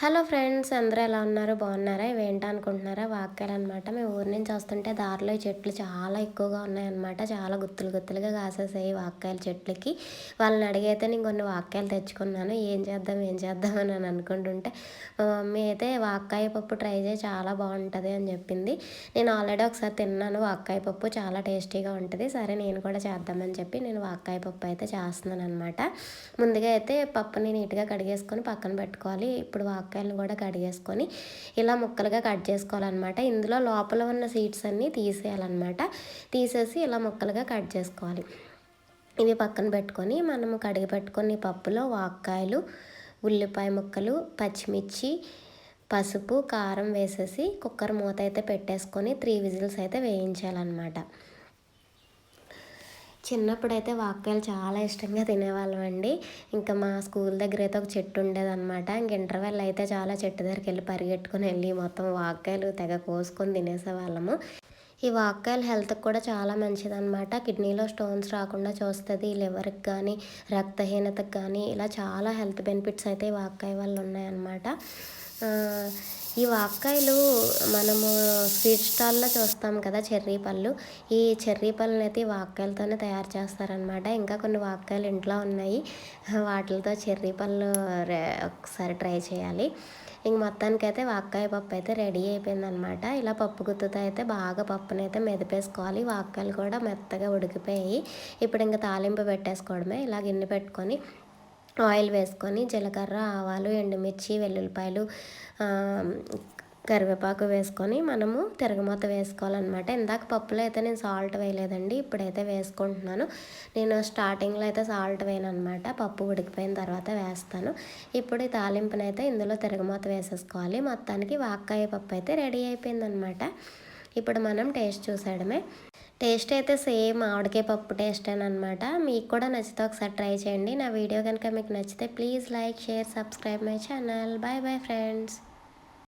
Hello friends అందరూ ఎలా ఉన్నారు? బాగున్నారా? ఇవేంటి అనుకుంటున్నారా? వాక్యాలు అనమాట మేము ఊరి నుంచి వస్తుంటే దారిలో ఈ చెట్లు చాలా ఎక్కువగా ఉన్నాయన్నమాట. చాలా గుత్తులు గుత్తులుగా కాసేసాయి వాక్యాల చెట్లకి. వాళ్ళని అడిగైతే నేను కొన్ని వాక్యాలు తెచ్చుకున్నాను. ఏం చేద్దాం ఏం చేద్దాం అని అనుకుంటుంటే మా మమ్మీ అయితే వాక్కాయ పప్పు ట్రై చేయి చాలా బాగుంటుంది అని చెప్పింది. నేను ఆల్రెడీ ఒకసారి తిన్నాను. వాక్కాయ పప్పు చాలా టేస్టీగా ఉంటుంది. సరే నేను కూడా చేద్దామని చెప్పి నేను వాక్కాయ పప్పు అయితే చేస్తున్నాను అనమాట ముందుగా అయితే పప్పుని నీట్గా కడిగేసుకొని పక్కన పెట్టుకోవాలి. ఇప్పుడు వాక్ మునక్కాయలను కూడా కడిగేసుకొని ఇలా ముక్కలుగా కట్ చేసుకోవాలన్నమాట. ఇందులో లోపల ఉన్న సీడ్స్ అన్నీ తీసేయాలన్నమాట. తీసేసి ఇలా ముక్కలుగా కట్ చేసుకోవాలి. ఇవి పక్కన పెట్టుకొని మనము కడిగి పెట్టుకొని పప్పులో వాక్కాయలు ఉల్లిపాయ ముక్కలు పచ్చిమిర్చి పసుపు కారం వేసేసి కుక్కర్ మూత అయితే పెట్టేసుకొని త్రీ విజిల్స్ అయితే వేయించాలన్నమాట. చిన్నప్పుడైతే వాక్కాయలు చాలా ఇష్టంగా తినేవాళ్ళం అండి. ఇంకా మా స్కూల్ దగ్గర అయితే ఒక చెట్టు ఉండేదన్నమాట. ఇంక ఇంటర్వెల్ అయితే చాలా చెట్టు దగ్గరికి వెళ్ళి పరిగెట్టుకుని వెళ్ళి మొత్తం వాక్కాయలు తెగ కోసుకొని తినేసేవాళ్ళము. ఈ వాక్కాయలు హెల్త్కి కూడా చాలా మంచిదన్నమాట. కిడ్నీలో స్టోన్స్ రాకుండా చూస్తుంది. లివర్కి కానీ రక్తహీనతకు కానీ ఇలా చాలా హెల్త్ బెనిఫిట్స్ అయితే ఈ వాక్కాయ వల్ల ఉన్నాయన్నమాట. ఈ వాక్కాయలు మనము స్వీట్ స్టాల్లో చూస్తాం కదా చెర్రీ పళ్ళు. ఈ చెర్రీ పళ్ళని అయితే వాక్కాయలతోనే తయారు చేస్తారనమాట ఇంకా కొన్ని వాక్కాయలు ఇంట్లో ఉన్నాయి. వాటితో చెర్రీ పళ్ళు ఒకసారి ట్రై చేయాలి. ఇంక మొత్తానికైతే వాక్కాయ పప్పు అయితే రెడీ అయిపోయిందనమాట ఇలా పప్పు గుత్తుతో అయితే బాగా పప్పునైతే అయితే మెదిపేసుకోవాలి. వాక్కాయలు కూడా మెత్తగా ఉడికిపోయి ఇప్పుడు ఇంకా తాలింపు పెట్టేసుకోవడమే. ఇలా గిన్నె పెట్టుకొని ఆయిల్ వేసుకొని జీలకర్ర ఆవాలు ఎండుమిర్చి వెల్లుల్లిపాయలు కరివేపాకు వేసుకొని మనము తిరగమూత వేసుకోవాలన్నమాట. ఇందాక పప్పులో అయితే నేను సాల్ట్ వేయలేదండి ఇప్పుడైతే వేసుకుంటున్నాను. నేను స్టార్టింగ్లో అయితే సాల్ట్ వేయను అనమాట పప్పు ఉడికిపోయిన తర్వాత వేస్తాను. ఇప్పుడు ఈ తాలింపునైతే ఇందులో తిరగమూత వేసేసుకోవాలి. మొత్తానికి వాక్కాయ పప్పు అయితే రెడీ అయిపోయిందనమాట ఇప్పుడు మనం టేస్ట్ చూసేయడమే. టేస్ట్ అయితే సేమ్ ఆవిడకే పప్పు టేస్ట్ అని అనమాట మీకు కూడా నచ్చితే ఒకసారి ట్రై చేయండి. నా వీడియో కనుక మీకు నచ్చితే please like share subscribe my channel. Bye bye friends.